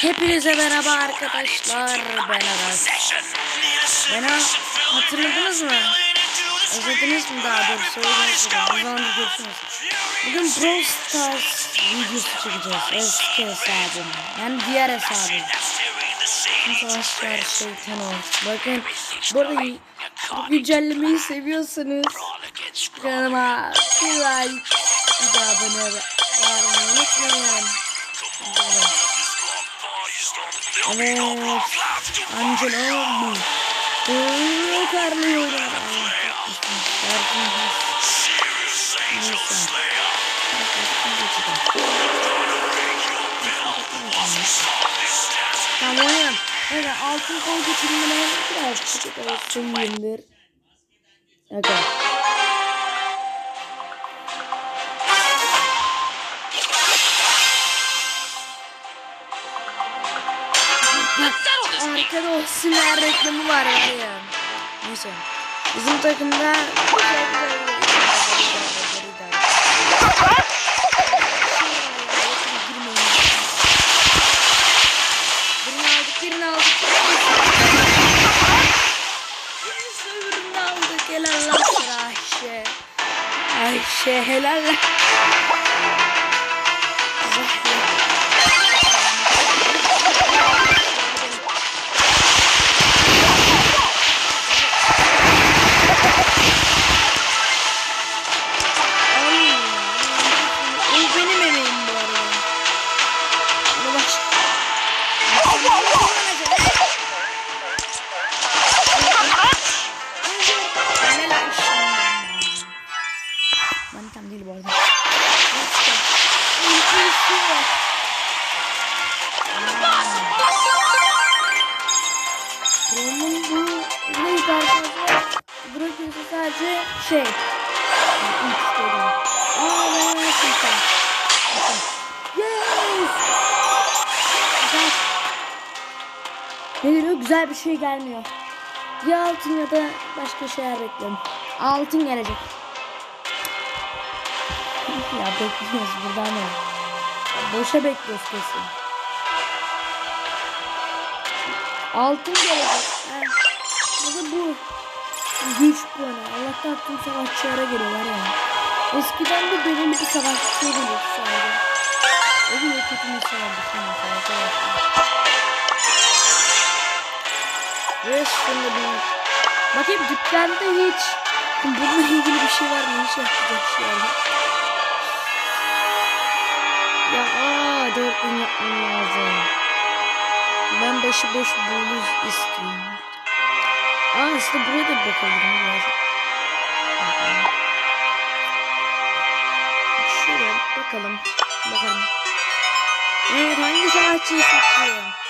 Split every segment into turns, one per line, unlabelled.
Hepinize merhaba arkadaşlar. Ben Aras. Beni hatırladınız mı? Özlediniz mi daha doğrusu? O zaman. Bugün Brawl Stars videosu çekeceğiz. Eski hesabım. Yani diğer hesabım. Savaşlar şeytan ol. Bakın burada bu güncellemeyi seviyorsanız kanalıma bir like bir de abone olmayı unutmayın. Evet. Angelo mu? Iııı karlıyorlar. Tamam oyun. Evet altın kol geçirmene birazcık olsun yıldır. Okay. Arkada o Simer reklamı var var ya. Neyse. Bizim takımda güzel güzel Thank you. Güzel bir şey gelmiyor. Ya altın ya da başka şeyler bekliyorum. Altın gelecek. ya bekliyoruz buradan ya. Boşa bekliyoruz kesin. Altın gelecek. Ha. Ya da bu. Güç puanı. Allah'tan tüm savaşçılara geliyorlar ya. Eskiden de belirli bir savaşçı geliyor sadece. O bile kötü bir savaşçı şimdi bir... Bakayım dükkanda hiç bununla ilgili bir şey var mı? Hiç yapacak şey var mı? Ya aa 4000 yapmam lazım. Ben başıboş buluz istiyorum. Aa aslında buraya da bakabilirim. Aa. Şöyle bakalım. Bakalım. Evet hangi sanatçıyı seçiyorum?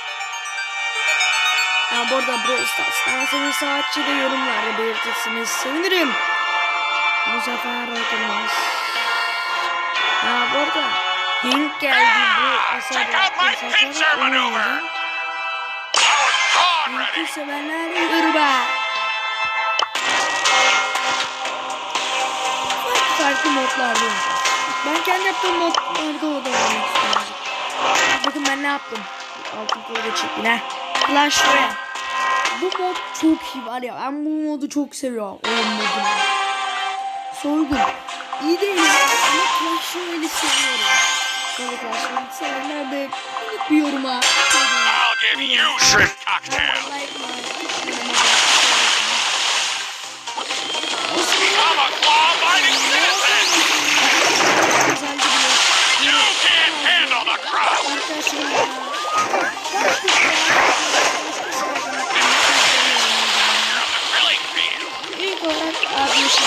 Ha bu arada Brawl Stars'tan senin saatçi de yorumlarda belirtirsiniz. Sevinirim. Bu sefer bakılmaz. Ha bu arada Hank geldi bu
maneuver. Power gone ready.
Hank'i sevenler yoruma. Farklı farklı modlarda. Ben kendi yaptığım modlarda o da oynamak istiyorum. Bakın ben ne yaptım. Altın koyda çektim ha. Clash Royale. Bu mod çok iyi var ya. Ben bu modu çok seviyorum. Oyun modunu. Soygun. İyi değil ama Clash Royale'i seviyorum. Böyle Clash Royale'i sevenler de minik bir yoruma.
I'll give you shrimp cocktail. I'm a law-abiding citizen. You can't handle the crowd.
Really?
People obviously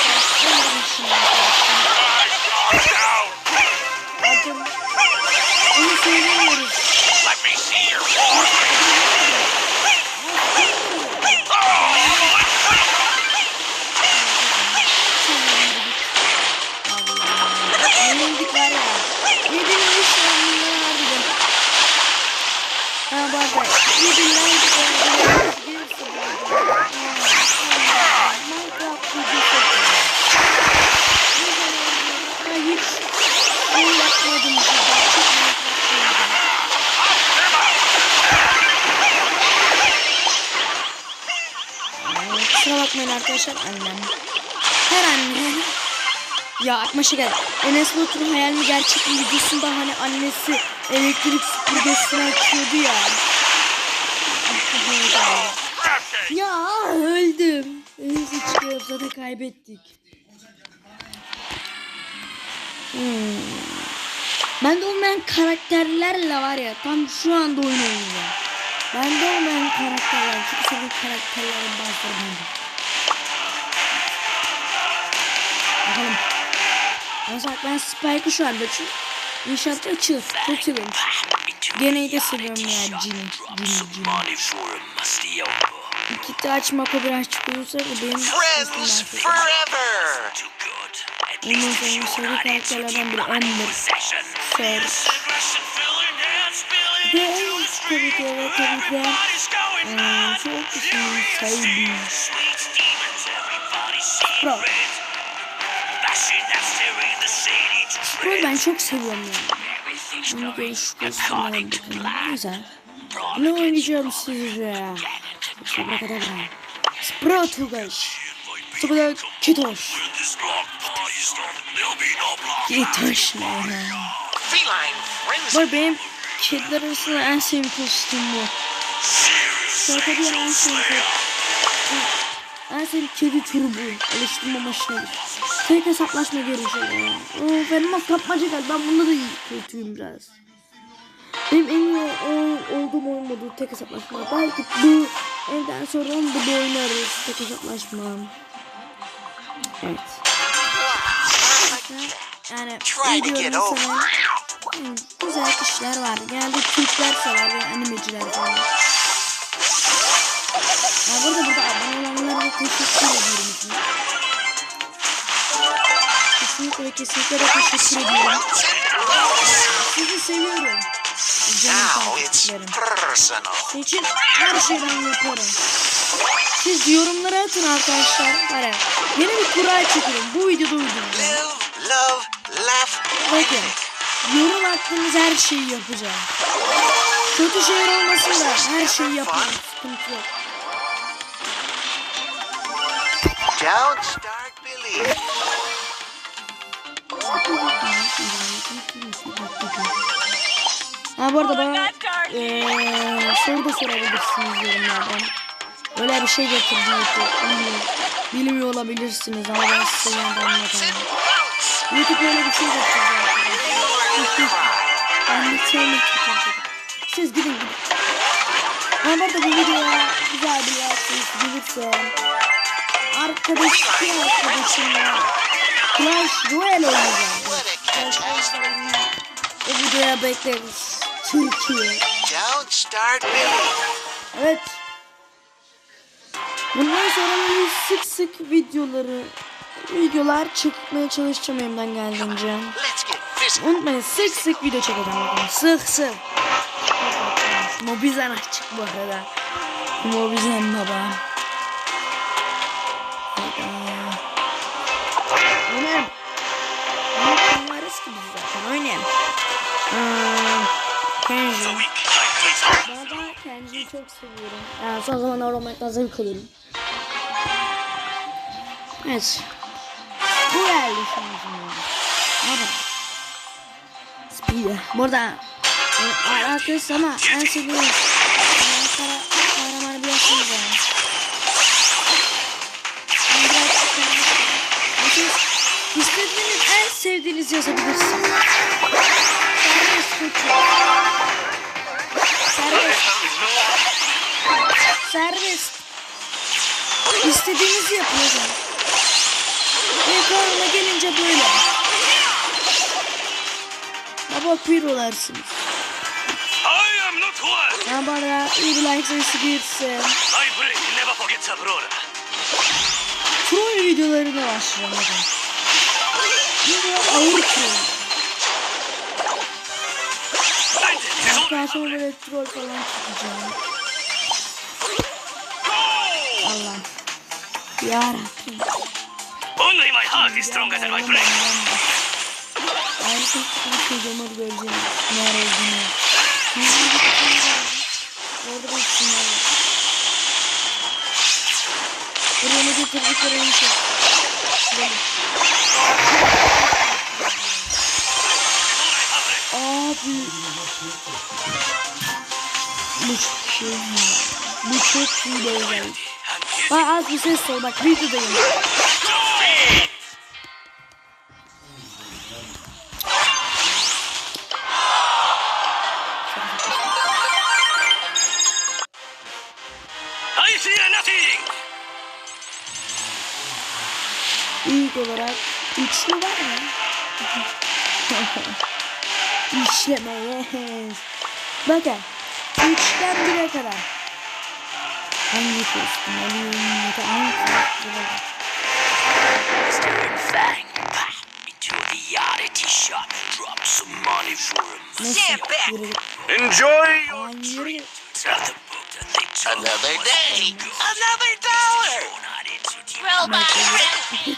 arkadaşlar annem. Her anne. Ya aklıma şey geldi. Enes Batur'un hayal mi gerçek mi videosunda hani annesi elektrik süpürgesini açıyordu ya. Ya öldüm. Neyse çıkıyoruz zaten kaybettik. Hmm. Bende olmayan karakterlerle var ya tam şu anda oyun oynayacağım. Bende olmayan karakterler. Çünkü senin karakterlerin bazıları bende. Bakalım. Mesela ben Spike'ı şu anda açıyorum. İnşaatta açıyor. Çok seviyorum. Geneyi de seviyorum ya Cini. Cini Cini. İki açma biraz çıkıyorsa da benim
Friends forever.
Ondan sonra seri karakterlerden biri Amber. Ser. Ve tabii ki ve tabii ki eee, çok kişinin sahibi. Bro. Bro ben çok seviyorum ya. Bunu görüş göstermeye bakın. Güzel. Ne oynayacağım sizce? Sabra kadar bra. Spratugaş. Sabra kitoş. Kitoş ne. Var benim kediler arasında en sevdiğim kostüm bu. Bir en sevdiğim En sevdiğim kedi türü bu. Alıştırma maşına bir. Tek hesaplaşma göreceğim ya. Oo, benim geldi. Ben bunda da iyi kötüyüm biraz. Benim en iyi o- olduğum olmadı tek hesaplaşma. Belki bu evden sonra onu da bir oynarız. Tek hesaplaşma. Evet. Yani
over.
sana Hmm, güzel kişiler var. Genelde Türkler sever Ve kesinlikle de teşekkür ediyorum. Sizi seviyorum. Canım takipçilerim. Sizin için her şeyden yaparım. Siz yorumlara atın arkadaşlar. Ya, yeni bir kura çekelim. Bu videoda
laugh.
Bakın. Yorum attığınız her şeyi yapacağım. Kötü şeyler olmasın da her şeyi yaparım. Sıkıntı yok.
Don't start believing.
Ha bu arada bana eee soru da sorabilirsiniz yorumlardan. Öyle bir şey getirdi YouTube. Bilmiyorum. Bilmiyor olabilirsiniz ama ben size de anlatamam. YouTube öyle bir şey getirdi istedim. Siz gidin gidin. Ha bu arada bu videoya güzel bir like gelirse arkadaş bir arkadaşımla Clash Royale oynayacağım. O videoya bekleriz. Türkiye.
Don't start.
Evet. Bundan sonra sık sık videoları videolar çekmeye çalışacağım elimden geldiğince. Unutmayın sık sık video çekeceğim. Sık sık. Mobizen açık bu arada. Mobizen baba. Aa, Kenji. Ben Kenji'yi çok seviyorum. Yani son zamanlarda olmaktan zevk alıyorum. Evet. Bu geldi şimdi şimdi. Hadi. Speed. Burada e, alakası ama en sevdiğim e, kahramanı biraz- Siz istediğiniz en sevdiğiniz yazabilirsiniz. İstediğinizi hocam. Ekranına gelince böyle. Baba pirolarsınız.
I am not one.
Bir like sayısı girse.
I break, never forget a brother.
Troll videolarına başlayalım. Video ağır troll. Arkadaşlar böyle troll falan çıkacağım. Yarabbim.
Only my heart is stronger than my brain.
Bir çocuğumu göreceğim. Ne olduğunu. Orada bir var. Buraya ne getirdiklerini şey. Böyle. Abi. Bu çok şey. Bu çok iyi böyle. Bak az bir ses sol bak videodayım.
I fear nothing.
İlk olarak üçlü var mı? İşleme yes. Bakın. Üçten bire kadar.
angeschlossen, Fang into the oddity shop. Drop some money for him.
Sit back.
Enjoy your
treat.
Another day.
Another dollar. Robot.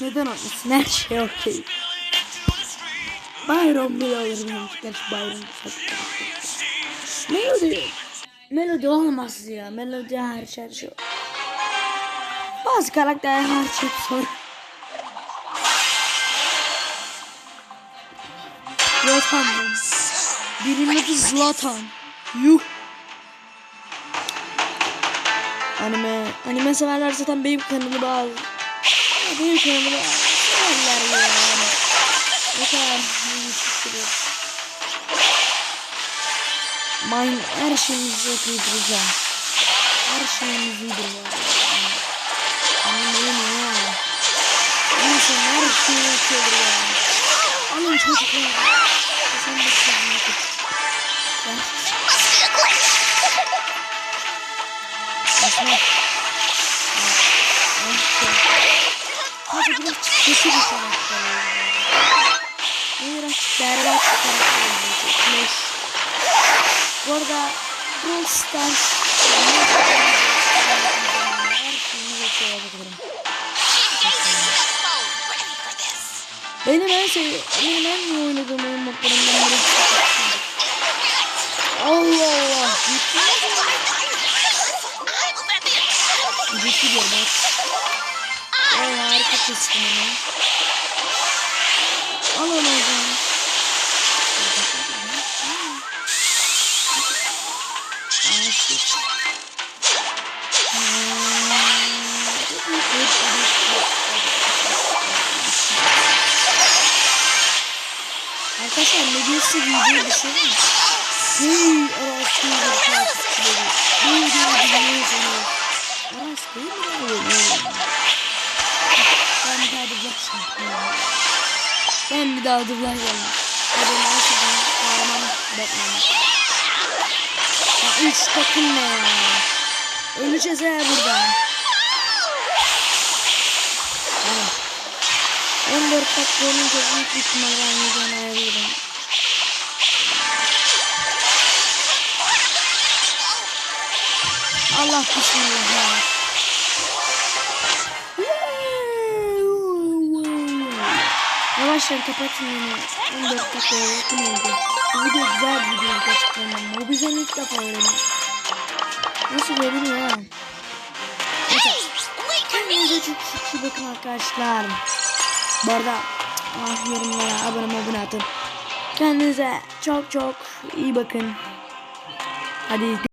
Neden annesine şey okey. Bayram bile alırım. Gerçi bayram. Ne oluyor? Melody olmaz ya. Melody her şey şey. Bazı karakterler her şey sor. Zlatan. mı? Birinin adı Zlatan. Yuh. Anime, anime severler zaten benim al. Ya Benim kanalımı da severler ya. Ne kadar iyi Man, her şeyimizi yok iyidir ya. Her şeyimiz iyidir ya. Anime ne ya? İnsan her şeyi yapıyordur ya. Alın çocuklar. Sen de çocuğunu tut. Ben. Asma. Hadi biraz kötü bir karakter oldu. Biraz berbat bir karakter oldu. Bu arada Brawl Stars. Benim en sev benim en iyi oynadığım oyun modlarından biri. Allah Allah. Ciddi Ciddi diyorum bak. Ay harika kestim onu. Al onu ne diyorsa videoyu düşünün. Hey Aras bir takipçileri. Bu videoyu dinliyorsanız. Aras değil mi? Öyle. Ben bir daha dublaj yapayım. Ben bir daha dublaj yapayım. Hadi ben şuradan kahraman Batman. Ya üç takım ne ya? Öleceğiz ha buradan. Tamam. 14 dakika olunca büyük bir ihtimalle ben videonu Allah bismillah ya. Yavaşlar kapatın beni. 14 dakika yakın oldu. Bu video güzel bir video gerçekten. Mobizen ilk defa öğrendim. Nasıl ha? Neyse. Kendinize çok çok iyi bakın arkadaşlar. Bu arada ah, yorumlara abone abone atın. Kendinize çok çok iyi bakın. Hadi